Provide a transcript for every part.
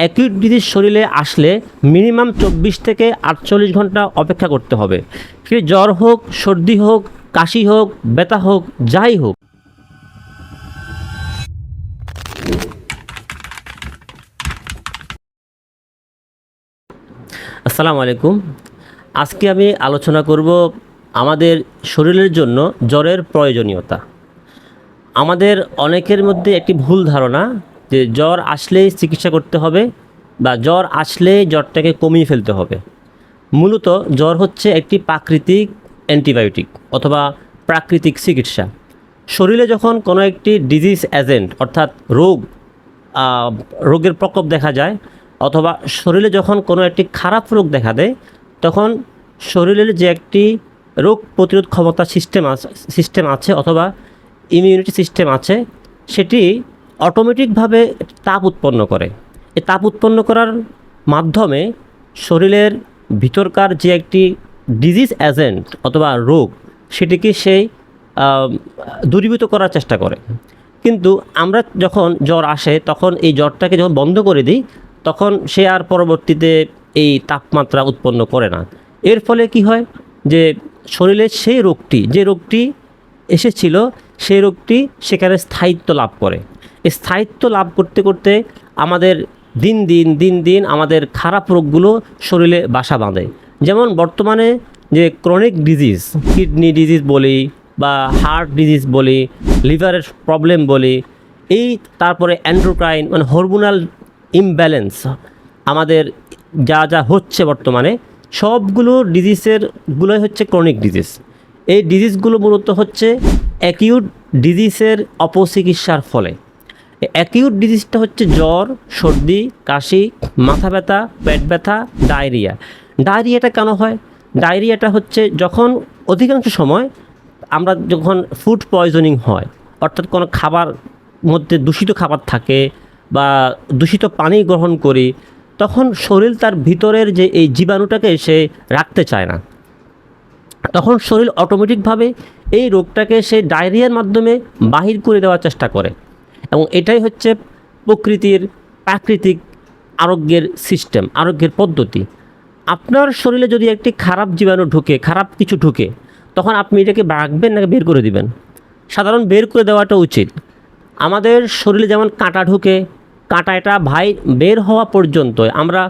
Acute disease শরীরে আসলে minimum চব্বিশ থেকে আটচল্লিশ ঘণ্টা অপেক্ষা করতে হবে। সে জ্বর হোক, সর্দি হোক, কাশি হোক, ব্যথা হোক, যাই হোক। আসসালামু আলাইকুম। আজকে আমি আলোচনা করব আমাদের শরীরের জন্য জ্বরের প্রয়োজনীয়তা। আমাদের অনেকের মধ্যে একটি ভুল ধারণা যে জ্বর আসলেই চিকিৎসা করতে হবে বা জ্বর আসলেই জ্বরটাকে কমিয়ে ফেলতে হবে। মূলত জ্বর হচ্ছে একটি প্রাকৃতিক অ্যান্টিবায়োটিক অথবা প্রাকৃতিক চিকিৎসা। শরীরে যখন কোনো একটি ডিজিজ এজেন্ট অর্থাৎ রোগ রোগের প্রকোপ দেখা যায় অথবা শরীরে যখন কোনো একটি খারাপ রোগ দেখা দেয়, তখন শরীরের যে একটি রোগ প্রতিরোধ ক্ষমতা সিস্টেম আছে সিস্টেম আছে অথবা ইমিউনিটি সিস্টেম আছে, সেটি অটোমেটিকভাবে তাপ উৎপন্ন করে। এই তাপ উৎপন্ন করার মাধ্যমে শরীরের ভিতরকার যে একটি ডিজিজ এজেন্ট অথবা রোগ, সেটিকে সেই দূরীভূত করার চেষ্টা করে। কিন্তু আমরা যখন জ্বর আসে, তখন এই জ্বরটাকে যখন বন্ধ করে দিই, তখন সে আর পরবর্তীতে এই তাপমাত্রা উৎপন্ন করে না। এর ফলে কি হয় যে শরীরের সেই রোগটি, যে রোগটি এসেছিল, সেই রোগটি সেখানে স্থায়িত্ব লাভ করে। স্থায়িত্ব লাভ করতে করতে আমাদের দিন দিন দিন দিন আমাদের খারাপ রোগগুলো শরীরে বাসা বাঁধে। যেমন বর্তমানে যে ক্রনিক ডিজিজ কিডনি ডিজিজ বলি বা হার্ট ডিজিজ বলি লিভারের প্রবলেম বলি, এই তারপরে অ্যান্ড্রোক্রাইন মানে হরমোনাল ইমব্যালেন্স আমাদের যা যা হচ্ছে বর্তমানে, সবগুলো ডিজিজের গুলোই হচ্ছে ক্রনিক ডিজিজ এই ডিজিজগুলো মূলত হচ্ছে অ্যাকিউট ডিজিজের অপচিকিৎসার ফলে। অ্যাকিউট ডিজিজটা হচ্ছে জ্বর, সর্দি, কাশি, মাথা ব্যথা, পেট ব্যথা, ডায়রিয়া। ডায়রিয়াটা কেন হয়? ডায়রিয়াটা হচ্ছে যখন অধিকাংশ সময় আমরা যখন ফুড পয়জনিং হয়, অর্থাৎ কোনো খাবার মধ্যে দূষিত খাবার থাকে বা দূষিত পানি গ্রহণ করি, তখন শরীর তার ভিতরের যে এই জীবাণুটাকে সে রাখতে চায় না। তখন শরীর অটোমেটিকভাবে এই রোগটাকে সে ডায়রিয়ার মাধ্যমে বাহির করে দেওয়ার চেষ্টা করে। এবং এটাই হচ্ছে প্রকৃতির প্রাকৃতিক আরোগ্যের সিস্টেম, আরোগ্যের পদ্ধতি। আপনার শরীরে যদি একটি খারাপ জীবাণু ঢুকে, খারাপ কিছু ঢুকে, তখন আপনি এটাকে রাখবেন নাকি বের করে দিবেন? সাধারণ বের করে দেওয়াটা উচিত। আমাদের শরীরে যেমন কাঁটা ঢুকে, কাঁটা এটা ভাই বের হওয়া পর্যন্ত আমরা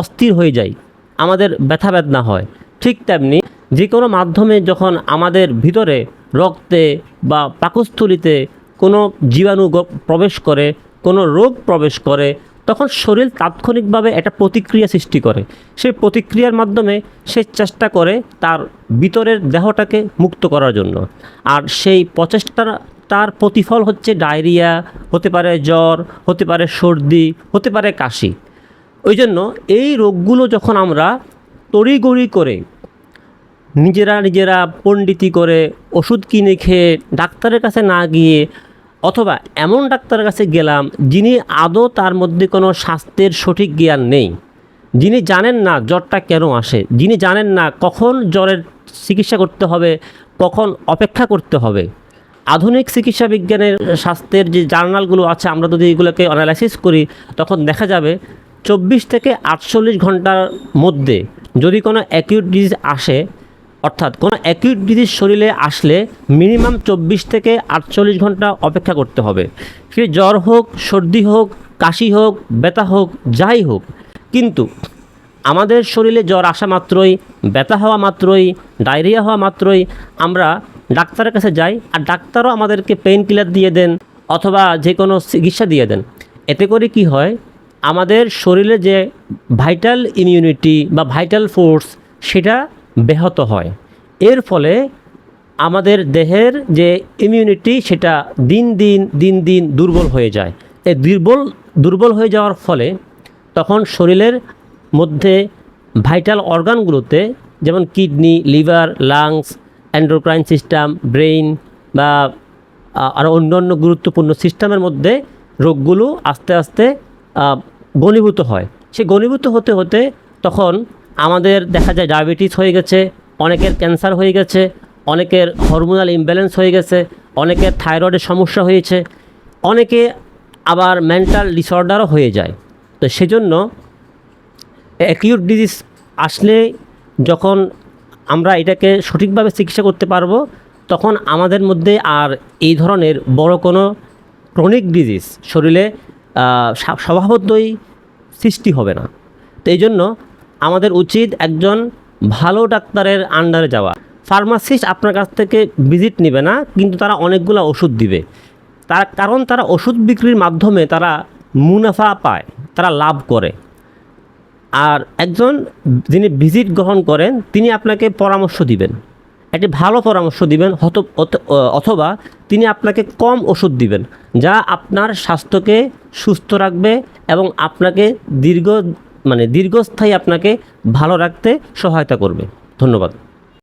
অস্থির হয়ে যাই, আমাদের ব্যথা বেদনা হয়। ঠিক তেমনি যে কোনো মাধ্যমে যখন আমাদের ভিতরে রক্তে বা পাকস্থলিতে কোনো জীবাণু প্রবেশ করে, কোনো রোগ প্রবেশ করে, তখন শরীর তাৎক্ষণিকভাবে একটা প্রতিক্রিয়া সৃষ্টি করে। সেই প্রতিক্রিয়ার মাধ্যমে সে চেষ্টা করে তার ভিতরের দেহটাকে মুক্ত করার জন্য। আর সেই প্রচেষ্টার, তার প্রতিফল হচ্ছে ডায়রিয়া, হতে পারে জ্বর, হতে পারে সর্দি, হতে পারে কাশি। ওই জন্য এই রোগগুলো যখন আমরা তড়িগড়ি করে নিজেরা নিজেরা পণ্ডিতি করে ওষুধ কিনে খেয়ে ডাক্তারের কাছে না গিয়ে অথবা এমন ডাক্তারের কাছে গেলাম যিনি আদৌ তার মধ্যে কোনো স্বাস্থ্যের সঠিক জ্ঞান নেই। যিনি জানেন না জ্বরটা কেন আসে, যিনি জানেন না কখন জ্বরের চিকিৎসা করতে হবে, কখন অপেক্ষা করতে হবে। আধুনিক চিকিৎসা বিজ্ঞানের স্বাস্থ্যের যে জার্নালগুলো আছে, আমরা যদি এগুলোকে অ্যানালাইসিস করি, তখন দেখা যাবে চব্বিশ থেকে আটচল্লিশ ঘণ্টার মধ্যে যদি কোনো অ্যাকিউট ডিজিজ আসে অর্থাৎ কোনো অ্যাকিউট ডিজিজ শরীরে আসলে মিনিমাম চব্বিশ থেকে আটচল্লিশ ঘণ্টা অপেক্ষা করতে হবে। সে জ্বর হোক, সর্দি হোক, কাশি হোক, ব্যথা হোক, যাই হোক। কিন্তু আমাদের শরীরে জ্বর আসা মাত্রই, ব্যথা হওয়া মাত্রই, ডায়রিয়া হওয়া মাত্রই আমরা ডাক্তারের কাছে যাই আর ডাক্তারও আমাদেরকে পেইন কিলার দিয়ে দেন অথবা যে কোনো চিকিৎসা দিয়ে দেন। এতে করে কি হয়? আমাদের শরীরে যে ভাইটাল ইমিউনিটি বা ভাইটাল ফোর্স সেটা ব্যাহত হয়। এর ফলে আমাদের দেহের যে ইমিউনিটি সেটা দিন দিন দিন দিন দুর্বল হয়ে যায়। এই দুর্বল দুর্বল হয়ে যাওয়ার ফলে তখন শরীরের মধ্যে ভাইটাল অর্গানগুলোতে যেমন kidney, liver lungs endocrine system brain বা আরও অন্যান্য গুরুত্বপূর্ণ সিস্টেমের মধ্যে রোগগুলো আস্তে আস্তে ঘনীভূত হয়। সে ঘনীভূত হতে হতে তখন আমাদের দেখা যায় ডায়াবেটিস হয়ে গেছে অনেকের ক্যান্সার হয়ে গেছে, অনেকের হরমোনাল ইমব্যালেন্স হয়ে গেছে, অনেকের থাইরয়েডের সমস্যা হয়েছে, অনেকে আবার মেন্টাল ডিসঅর্ডারও হয়ে যায়। তো সেজন্য অ্যাকিউট ডিজিজ আসলে যখন আমরা এটাকে সঠিকভাবে চিকিৎসা করতে পারব, তখন আমাদের মধ্যে আর এই ধরনের বড় কোনো ক্রনিক ডিজিজ শরীরে স্বভাবতই সৃষ্টি হবে না। তো এই জন্য আমাদের উচিত একজন ভালো ডাক্তারের আন্ডারে যাওয়া। ফার্মাসিস্ট আপনার কাছ থেকে ভিজিট নেবে না, কিন্তু তারা অনেকগুলো ওষুধ দিবে। তার কারণ তারা ওষুধ বিক্রির মাধ্যমে তারা মুনাফা পায়, তারা লাভ করে। আর একজন যিনি ভিজিট গ্রহণ করেন, তিনি আপনাকে পরামর্শ দিবেন। একটি ভালো পরামর্শ দিবেন, হত অথবা তিনি আপনাকে কম ওষুধ দিবেন, যা আপনার স্বাস্থ্যকে সুস্থ রাখবে এবং আপনাকে দীর্ঘ মানে দীর্ঘস্থায়ী আপনাকে ভালো রাখতে সহায়তা করবে। ধন্যবাদ।